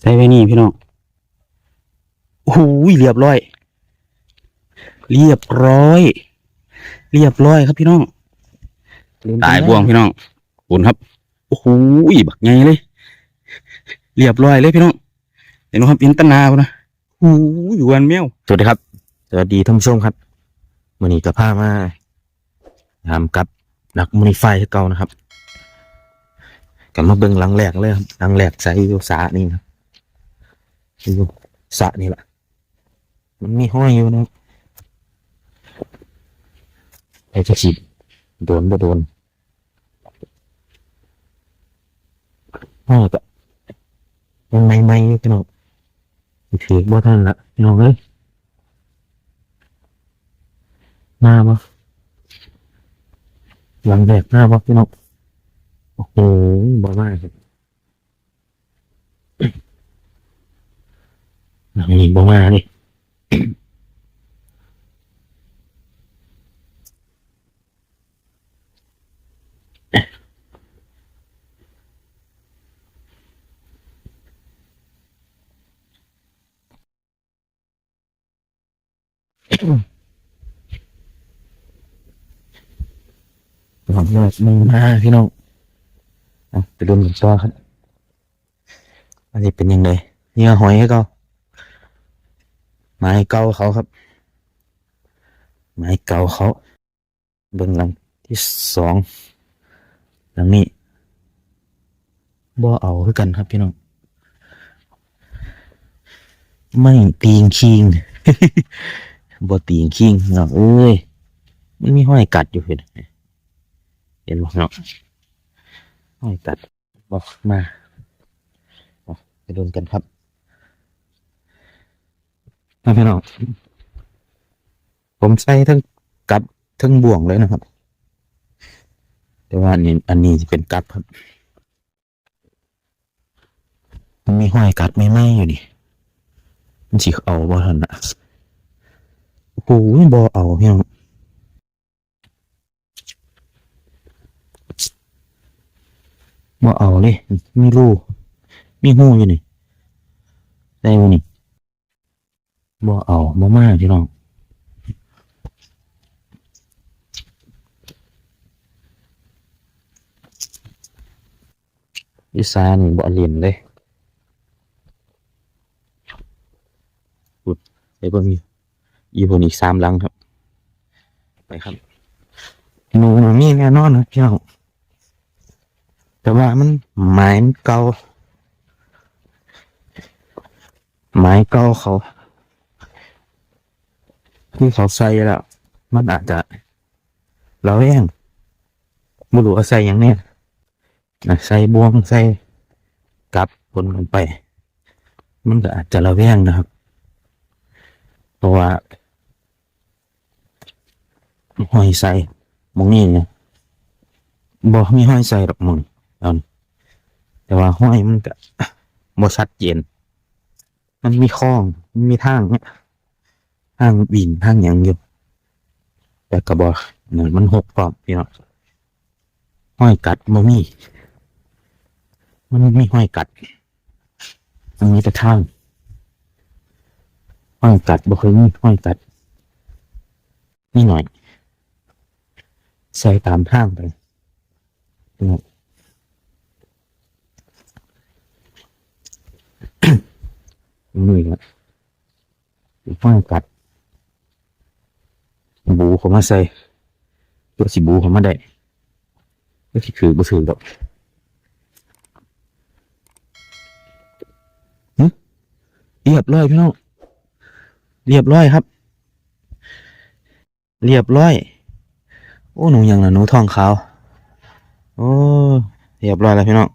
ใส่ไว้นี่พี่น้องโอ้โหเรียบร้อย เรียบร้อย เรียบร้อยครับพี่น้องตายบ่วงพี่น้องบุญครับโอ้โหบักไงเลย เรียบร้อยเลยพี่น้องเห็นไหมครับอินตนาพนะโอ้โหอยู่วันแมวสวัสดีครับสวัสดีท่านผู้ชมครับวันนี้กับผ้ามาทำกับนักมูนิไฟเก่านะครับกลับมาเบิ่งหลังแรกเลยครับหลังแรกใส่อยู่สระนี่ครับ อยู่สระนี่แหละ มันมีห้อยอยู่นะไอ้จะฉีดโดนบ่โดนห้อยก็ยังไม่ไม่อยู่พี่น้องถือบ่ทันละพี่น้องเอ้ยหน้าบ่หลังแรกหน้าบ่พี่น้องโอ้โหบ่มากครับหลัง นี้บ่มานี่หลังแรกไม่มาพี่น้องเอาไปดูกันต่อครับอันนี้เป็นยังไงเนื้อหอยให้เขา ไม้เก่าเขาครับ ไม้เก่าเขาเบื้องหลังที่สองหลังนี้บ่เอาคือกันครับพี่น้องไม่ตีงคิงบ่ตีงคิงเนาะเอ้ยมันมีห้อยกัดอยู่เห็นเห็นบ่เนาะห้อยกัดบอกมาเอาไปดูกันครับ มาพี่น้อง ผมใส่ทั้งกับทั้งบ่วงเลยนะครับ แต่ว่าอันนี้อันนี้จะเป็นกับครับ มันมีห้อยกัดไม่ไหมอยู่นี่ มันสิเอาบ่ทันนะโอ้โหบ่เอาพี่น้องบ่เอาเลย มีรูมีหูอยู่นี่ ได้บ่นี่ บ่เอาบ่มาพี่น้องอีสานบ่เล่นเลยปุดไปเบิ่งอยู่อีพวกนี้สามหลังครับ ไปครับหนูมีแน่นอนนะพี่น้องแต่ว่ามันไม้เก่าไม้เก่าเขา ที่เขาใส่แล้ว มันอาจจะเราแย่งบุรุษใส่อย่างเนี้ยใส่บวงใส่กลับผลลงไป มันก็อาจจะระแวงนะครับ เพราะว่าห้อยใส่หมองนี้เนี่ยบอกมีห้อยใส่หรอกมึงเอนแต่ว่าห้อยมันก็บ่ชัดเจน มันมีคล้องมันมีทางเนี่ย ทางบินทางหยังอยู่แต่กระบอกนั่นมันหกปลอมพี่น้องห้อยกัดบ่มีมันมีห้อยกัดมันมีแต่ทางห้อยกัดบ่เคยมีห้อยกัดนี่หน่อยใส่ตามทางไปพี่น้องมือละฟ้ากัด บูเขามาใส่ตัวสิบูเขามาได้ก็ที่คือบ่ถือดอกเรียบร้อยพี่น้อง เรียบร้อยครับ เรียบร้อย โอ้หนูยังนะหนูทองขาว โอ้เรียบร้อยแล้วพี่น้อง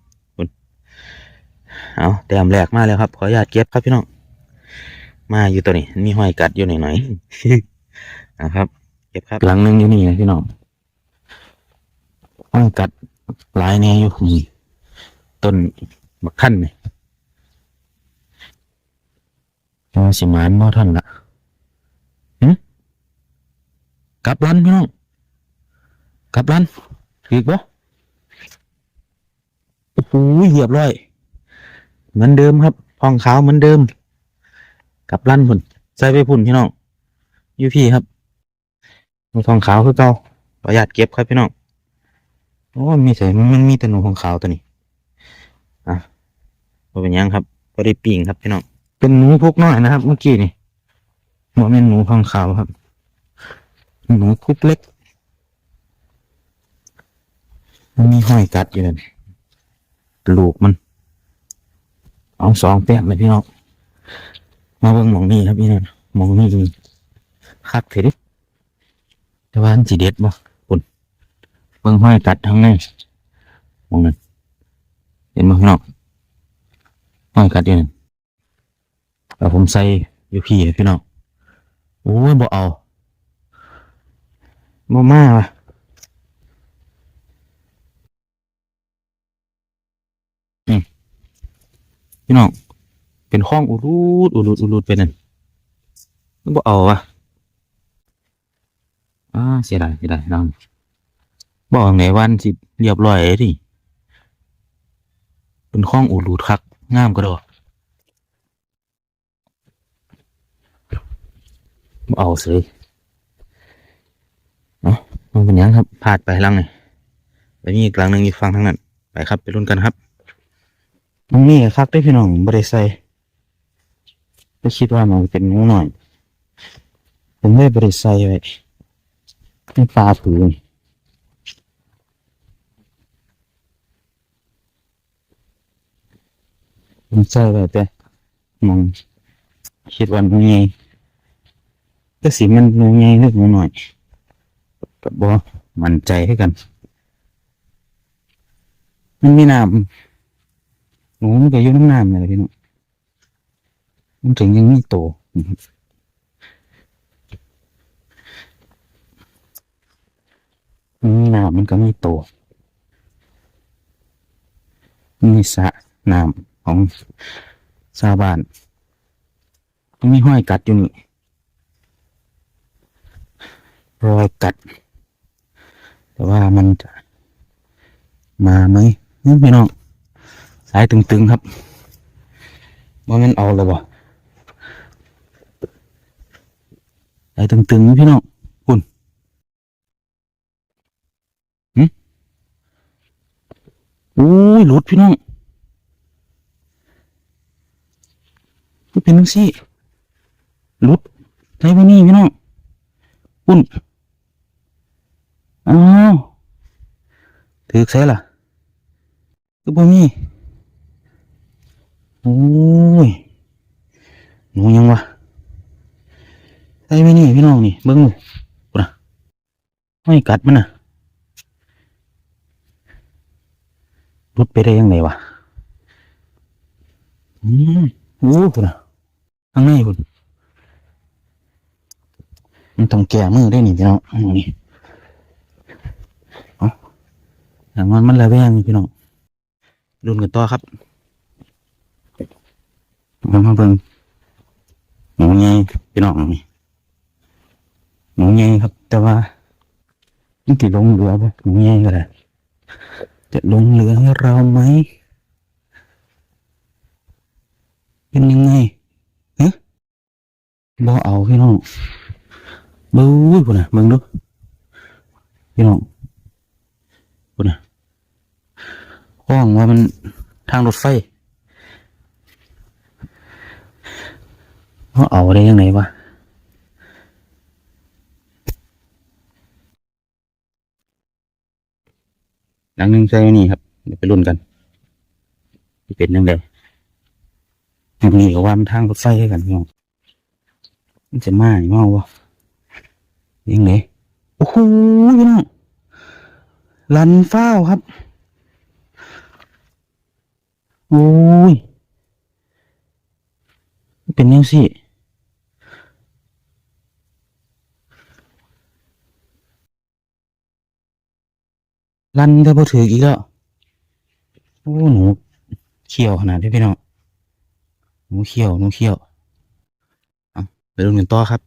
เอาแต้มแรกมาแล้วครับ ขออนุญาตเก็บครับพี่น้อง มาอยู่ตัวนี้ มีห้อยกัดอยู่หน่อยๆนะครับ เก็บครับหลังนึงอยู่นี่นะพี่น้องห้อยกัดหลายแน่อยู่นี่ต้นบักขั้นนี่พอสิมานมอท่านละหึกลับรันพี่น้องกลับรันถือบ่โอ้โหเหยียบร้อย เหมือนเดิมครับทองขาวเหมือนเดิม กลับลั่นพุ่นใส่ไปพุ่นพี่น้องอยูพี่ครับ หนูทองขาวคือเก่าประหยัดเก็บครับพี่น้องโอ้มีใส่มันมีแต่หนูทองขาวตัวนี้อะเป็นยังครับพอได้ปิ่งครับพี่น้องเป็นหนูพุกน้อยนะครับเมื่อกี้นี่บ่แม่นหนูทองขาวครับ หนูพุกเล็กมันมีห้อยกัดอยู่นั่นลูกมันเอาสองแต้มเลยพี่น้องมาเบิ่งหมองนี่ครับพี่น้องหมองนี่คักเถิด แต่ว่านสีเด็ดบ่ปุ่นเบิ่งห้อยกัดทั้งในหมองนั้นเห็นบ่พี่น้องห้อยกัดอยู่นั่นแล้วผมใส่อยู่พี่พี่น้องโอ้ยบ่เอาบ่มาว่ะพี่น้องเป็นห้องอุรูดอุรูดอุรูดไปนั่นบ่เอาวะ อ่าเสียดายเสียดายน้องบอกไงวันสิเรียบร้อยเลยดิเป็นห้องอุรูดคักงามก็ดอกบ่เอาเสยเนาะมันเป็นหยังครับพลาดไปหลังนี่ไปนี่อีกหลังหนึ่งอีกฝั่งทั้งนั้น ไปครับ ไปรุ่นกันครับตรงนี้ก็คักได้พี่น้องบริใส่ก็คิดว่ามันเป็นงูหน่อยผมได้บริใส่ไว้ ในปลาผืนผมใส่ไว้แต่มองคิดว่างูใหญ่ก็สิมันงูใหญ่หรืองูหน่อยกับบอมันใจให้กัน มันมีน้ำหนูมันก็อยู่น้ำน้ำเละพี่น้องมันถึงยังมีโตมี น้ำมันก็มีโตมีสะน้ำของชาวบ้านมันมีห้อยกัดอยู่นี่รอยกัด แต่ว่ามันจะมาไหมนี่พี่น้องสายตึงๆครับว่ามันเอาเลยบ่สายตึงๆนี่พี่น้องคุณหืม อุ้ยหลุดพี่น้องมันเป็นนังซี่หลุดได้ปะนี่พี่น้องคุณอ้าวถือใส่ล่ะก็บ่มีโอ้ยหนูยังวะใช่ไหมนี่พี่น้องนี่เบิ้งกูนะไม่กัดมันน่ะ รุดไปได้ยังไงวะ อืมโอ้กูนะข้างในคุณมันต้องแก่มือได้นี่พี่น้องอันนี่เอาอย่างนั้นมันระแวงนี่พี่น้องรุนกันต่อครับมามาเบิ่งหนูใหญ่พี่น้องนี่หนูใหญ่ครับ แต่ว่ามันติลงเรือปะหนูใหญ่ก็ได้ จะลงเรือให้เราไหม เป็นยังไงฮะบ่เอาพี่น้องบู๊ยพุ่นน่ะเบิ่งดูพี่น้องพุ่นน่ะห้องว่ามันทางรถไฟเขาเอาได้ยังไงวะ หลังหนึ่งใช่นี่ครับเดี๋ยวไปรุ่นกันที่เป็นยังไงอันนี้ก็ว่ามันทางรถไฟให้กันพี่น้องมันจะมาอีกเมาวะยังไงโอ้โหพี่น้องลันฟ้าครับโอ้ยเป็นยังสิ ลั่นแต่พอถืออีกแล้วโอ้หนูเขี้ยวขนาดนี้พี่น้องหนูเขี้ยวหนูเขี้ยวเอาไปดูกันต่อครับ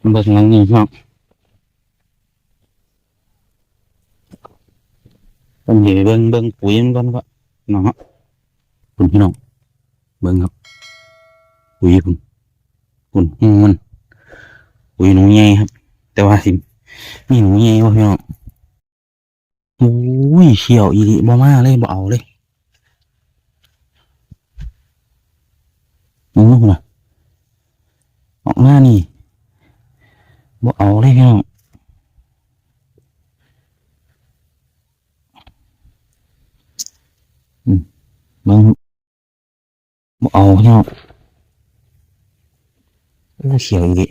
มันเบิกงนี่พี่น้องต้องเห็นเบิ้งเบิ้งปุ๋ยมันก่อนก็น้องคุณพี่น้องเบิ้งครับอุ้ยคุณคุณหูมันอุ้ยหนูใหญ่ครับ แต่ว่าสิมีหนูใหญ่วะพี่น้อง อุ้ยเขียวอีหลีบ่มาเลยบ่เอาเลยมึงนู่นน่ะออกหน้านี่บ่เอาเลยพี่น้องมึงบ่เอาพี่น้องโอ้เขียวอีหลี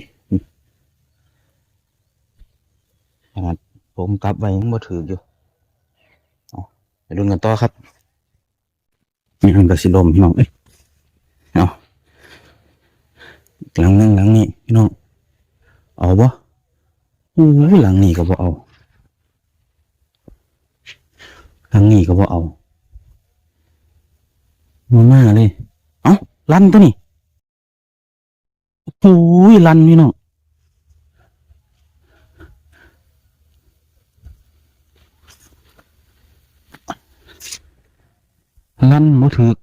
ขนาดผมกลับไว้ยังบ่ถืออยู่ ไปลุ้นกันต่อครับนี่มันก็สิลมพี่น้องเอ้ยเอาหลังนึงหลังนี้พี่น้องเอาบ่อู้หลังนี้ก็บ่เอาหลังนี้ก็บ่เอามามาเลย เอ้า ลันตัวนี้โอ้ยลันพี่น้อง ลั่นบ่ถึก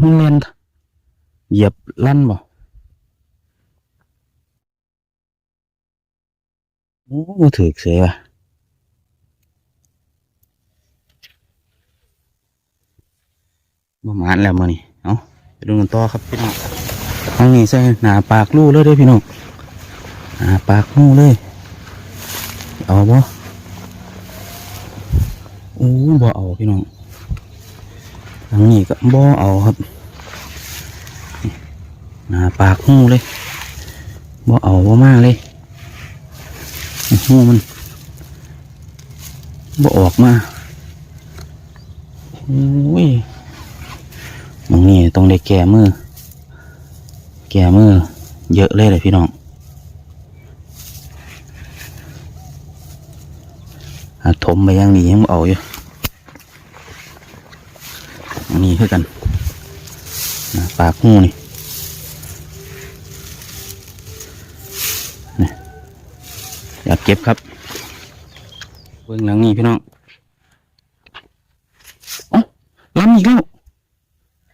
มันเล่นเหยียบลั่นบ่โอ้มาถือเสียวะบ่มานแล้วมานี่เอาไปดูกันต่อครับพี่น้องทางนี้ใส่หนาปากลู่เลยเด้อพี่น้องหนาปากลู่เลย เอาบ่ โอ้บ่เอาพี่น้องทางนี้ก็บ่เอาครับหนาปากหูเลยบ่เอาบ่มากเลยหูมันบ่ออกมาโอ้ยมองนี่ต้องได้แก่มือ แก่มือ เยอะเลยเลยพี่น้องอา ถมไปยังนี้ยังเอาอยู่อันนี้คือกันนะปากหูนี่อยากเก็บครับเบื้องหลังนี่พี่น้องอ๋อล้ำอีกแล้ว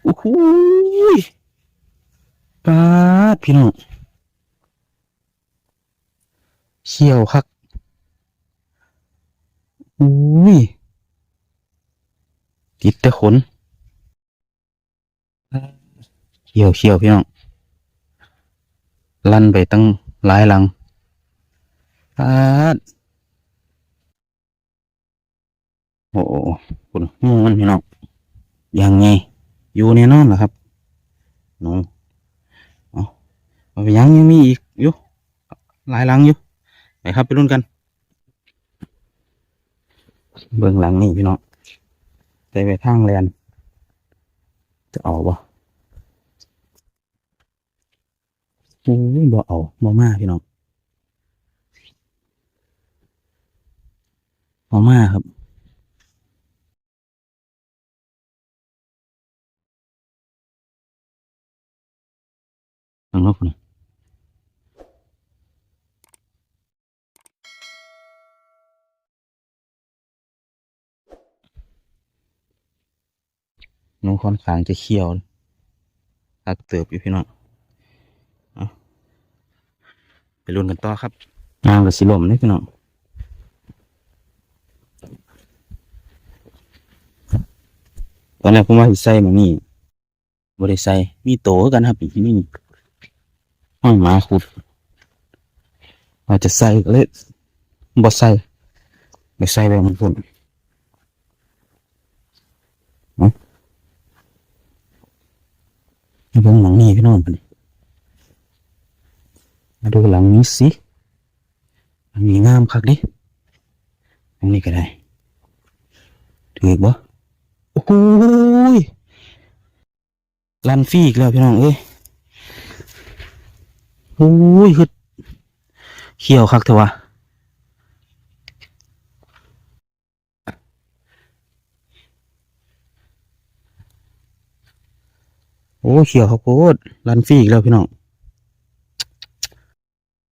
โอ้โหยปาดพี่น้องเขี้ยวคัก อุ้ยติดแต่ขนเขียวเขียวพี่น้อง ลั่นไปตั้งหลายหลังปาดโอ้โหคุณหูมันพี่น้องยังไง อยู่แน่นอนเหรอครับนูเอาเอาไปยังยังมีอีกอยู่หลายหลังอยู่ไปครับไปรุ่นกัน เบื้องหลังนี่พี่น้องใจไปทางแลนจะเอาบ่โอ้ยบ่เอาบ่มาพี่น้องมาม่าครับทางนอกนะ หนูค่อนข้างจะเขียวตักเติบอยู่พี่น้องเอไปลุ้นกันต่อครับน้ำกับสิลมนี่พี่น้องตอนแรกผมว่าสิใส่หมานี่บ่ได้ใส่มีโตกันครับอีกที่นี่ห้อยหมาขุดว่าจะใส่ก็เลยบ่ใส่ไม่ใส่แบบมันพุ่นเนาะมา เบิ่งหลังนี้พี่น้องพุ่นมาดูหลังนี้สิหลังนี้งามคักดิหลังนี้ก็ได้ถืออกบ่โอ้โหยลันฟี่อีกแล้วพี่น้องเอ้ยโอ้ยคือเขียวคักเถอะวะ อ้เขียวข้าวโพดลันฟี่อีกแล้วพี่น้อง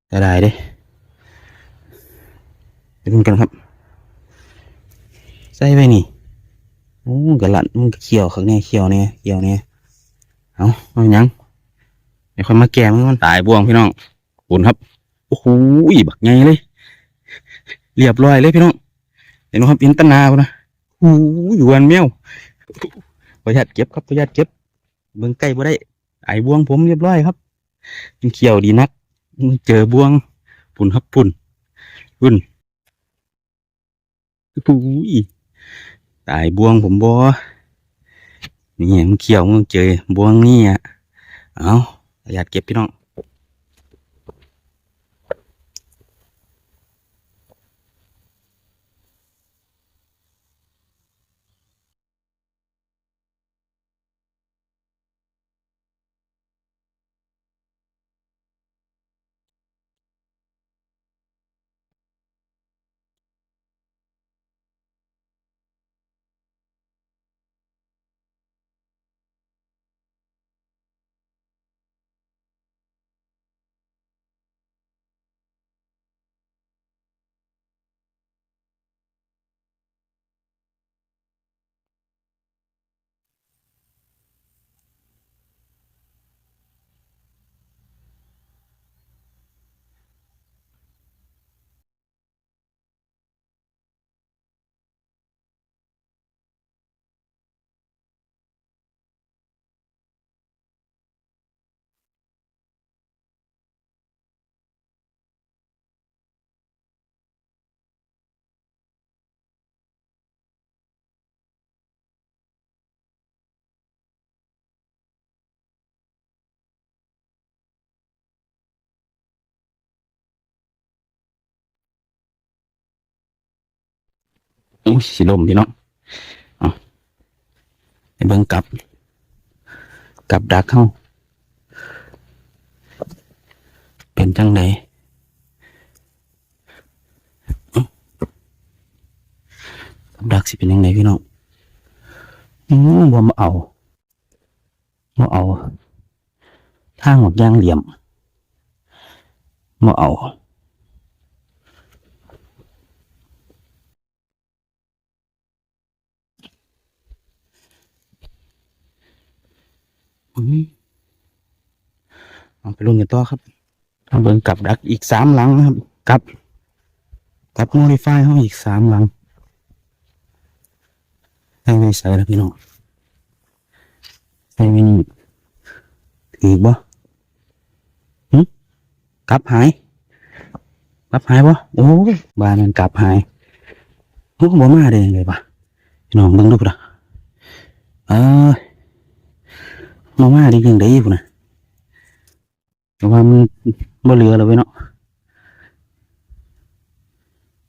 ได้ได้เด้ไปดูกันครับ ใส่ไปนี่โอ้กะลันมันเขียวข้างในเขียวเนี่ยเขียวเนี่ยเอาเอายังเดี๋ยวค่อยมาแก้มือมันตายบ่วงพี่น้องปุ่นครับโอ้โหบักไงเลย เรียบร้อยเลยพี่น้องเห็นไหมครับอินตนาพนะโอ้อยู่วันแมวประหยัดเก็บครับประหยัดเก็บ เบื้องใกล้บ่ได้ ไอ้บ่วงผมเรียบร้อยครับมันเขียวดีนัก เจอบ่วงปุ่นครับปุ่นปุ่นอุ้ยตายบ่วงผมบ่นี่มันเขียวมันเจอบ่วงนี่อะเอาอยากเก็บพี่น้อง อุ้ยสิลมพี่น้องเอาไปเบิ่งกลับกลับดักเข้า เป็นจังไหนกับดักสิเป็นยังไงพี่น้องอืมบ่มาเอาบ่เอาทางหมดย่างเหลี่ยมบ่เอา อืมเอา ไปลุ้นกันต่อครับเบิ่งกับดักอีกสามหลังนะครับ กับ กับโมดิฟายห้องอีกสามหลังใช่ไม่ใส่แล้วพี่น้องใช่ไม่นี่ถือบ่หึกลับหายกลับหายบ่โอ้ยบานมันกลับหายโอ้บ่มาได้ยังไงปะพี่น้องเบิ่งดูพุ่นอะเออมามาได้ยังได้พุ่นนะ แต่ว่ามันบ่เหลือแล้วเว้ยเนาะ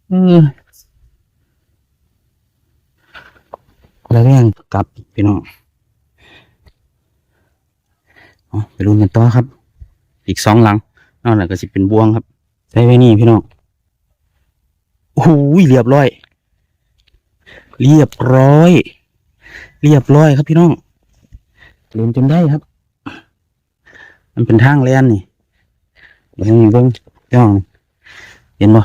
เออแล้วแรงกลับพี่น้องเอไปรุนกันต่อครับ อีกสองหลังนั่นแหละก็สิเป็นบ่วงครับใส่ไว้นี่พี่น้องโอ้โหเรียบร้อย เรียบร้อย เรียบร้อยครับพี่น้องเรียนจนได้ครับ มันเป็นทางเลียนนี่เบิ่งเบิ่งจ้องเห็นบ่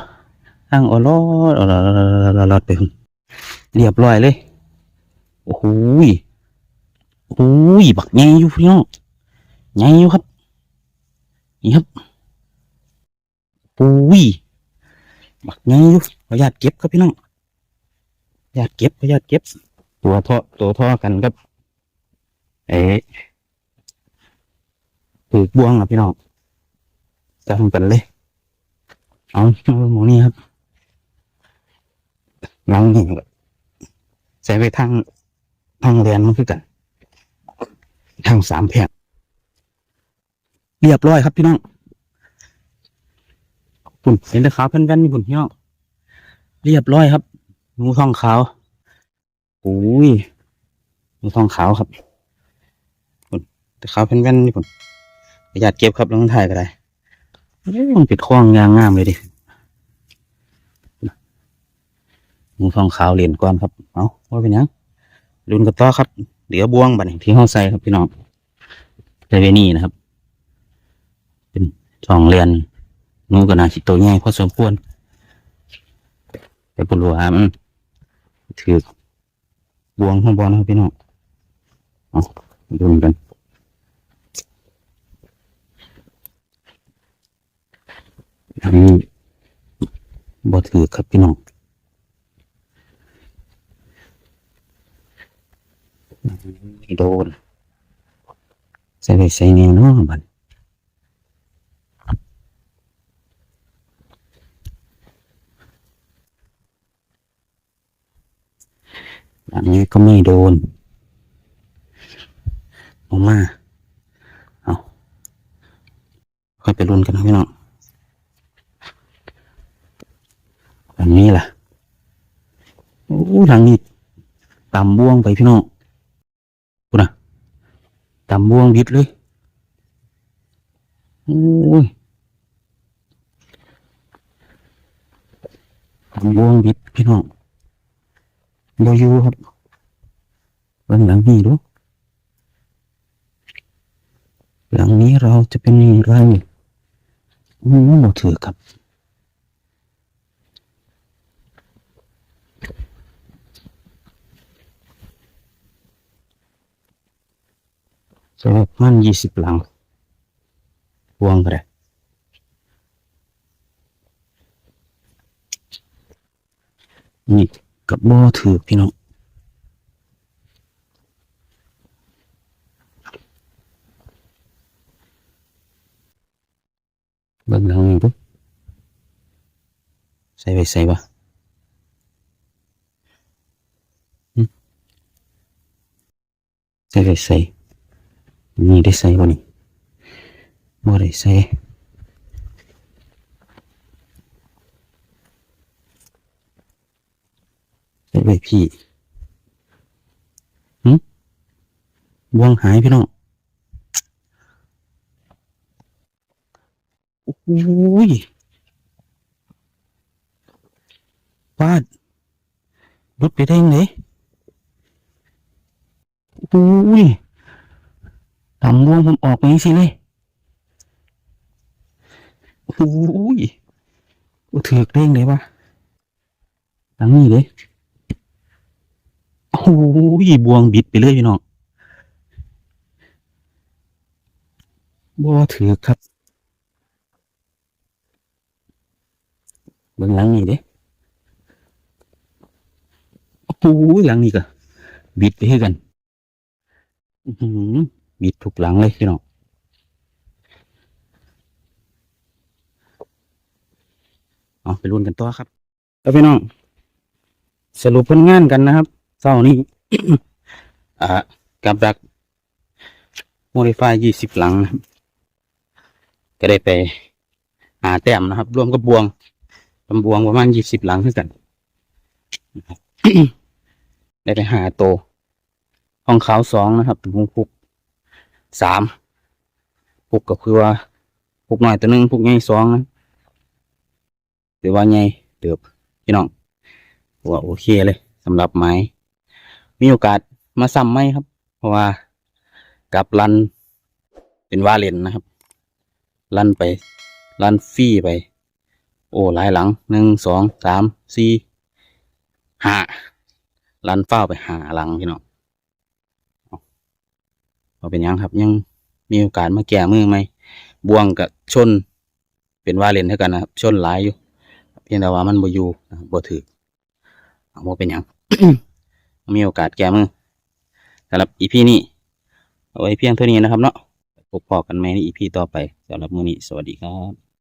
ทางออลอดออลอดอลอดออลอดไปพุ่นเรียบร้อยเลยโอ้โหโอ้โหยบักใหญ่อยู่พี่น้องใหญ่อยู่ครับนี่ครับโอ้ยบักใหญ่อยู่ขออนุญาตเก็บครับพี่น้องญาตเก็บขออนุญาตเก็บ ตัวท่อตัวท่อกันครับเอ๊ะ ถือบ่วงอะพี่น้องจะทำกันเลย เอาหมูนี่ครับหลังนี่ก็ใส่ไปทางทางเรียนมันคือกัน ทางสามแผงเรียบร้อยครับพี่น้องปุ่นเห็นแต่ขาวแผ่นๆนี่ปุ่นพี่น้องเรียบร้อยครับงูทองขาวโอ้ยงูทองขาวครับแต่ขาวเป็นแว่นนี่ผม ประหยัดเก็บครับลองถ่ายก็ได้ยมันปิดคล้องยางงามเลยดิมูฟองขาวเหรียญก่อนครับ เอาว่าเป็นยังรุนกับต่อครับ เหลือบ่วงบัดนี้ที่ห้องใส่ครับพี่น้องเรเวนี่นะครับ เป็นช่องเรียนนูก็น่าชิโตวใหญ่พอสมควรแต่ปุรัวมันถือบวงข้างบนนะครับพี่น้องเอาดูกัน งนี้บ่ถือครับพี่น้องไม่โดนใส่ไปใส่แนวเนาะบัดอันนี้ก็ไม่โดนออกมาเอาค่อยไปรุนกันนะพี่น้องอันนี้ล่ะ โอ้ทางนี้ตำบ่วงไปพี่น้องกูนะตำบ่วงบิดเลยโอ้ยตำบ่วงบิดพี่น้องบอยู่ครับเบื้องหลังนี่ดูหลังนี้เราจะเป็นอย่างไรอืมบ่ถือครับ จะมันยี่สิบหลังพวงก็ได้นี่กับบ่อถือพี่น้องเบิ่งหลังนี่ปุ๊บใส่ไปใส่วะใส่ไปใส่ นี่ได้ใส่บ่นี่บ่ได้ใส่ใส่ไว้พี่หึบวงหายพี่น้องโอ้ยปาดรถไปได้ยังไงโอ้ย ทำม่วงผมออกไปสิเลยโอ้ยโอ้ถือกเด้งเลยวะหลังนี้เลยโอ้ยบวงบิดไปเลยพี่น้องบ่ถือกครับ เบื้องหลังนี่เด้โอ้ยหลังนี้ก็บิดไปให้กัน อือ บิดทุกหลังเลยพี่น้องเอาไปรุ่นกันต่อครับแล้วพี่น้อง สรุปผลงานกันนะครับเศร้านี้อ่ากับดักโมดิฟายยี่สิบหลังนะครับก็ได้ไปหาแต้มนะครับ รวมกับบวงลำบวงประมาณยี่สิบหลังเท่ากันได้ไปหาโตวห้องขาวสองนะครับถึงหงปุก สามปุกก็คือว่าปุกหน่อยตัวหนึ่งปุกใหญ่สองนะถือว่าใหญ่เติบพี่น้องว่าโอเคเลยสำหรับไม้ มีโอกาสมาซ้ำไหมครับ เพราะว่ากับรันเป็นว่าเลนนะครับรันไปรันฟรีไป โอ้หลายหลังหนึ่งสองสามสี่ห้ารันเฝ้าไปหาหลังพี่น้อง ว่าเป็นยังครับ ยังมีโอกาสมาแก้มือไหมบ่วงกับชน เป็นว่าเล่นเท่ากันนะครับชนหลายอยู่ เพียงแต่ว่ามันบ่อยู่บ่ถือเอาบ่เป็นยังมีโอกาสแก้มือสำหรับอีพีนี้เอาไว้เพียงเท่านี้นะครับเนาะพบพอกันไหมในอีพีต่อไปสำหรับมือนี้สวัสดีครับ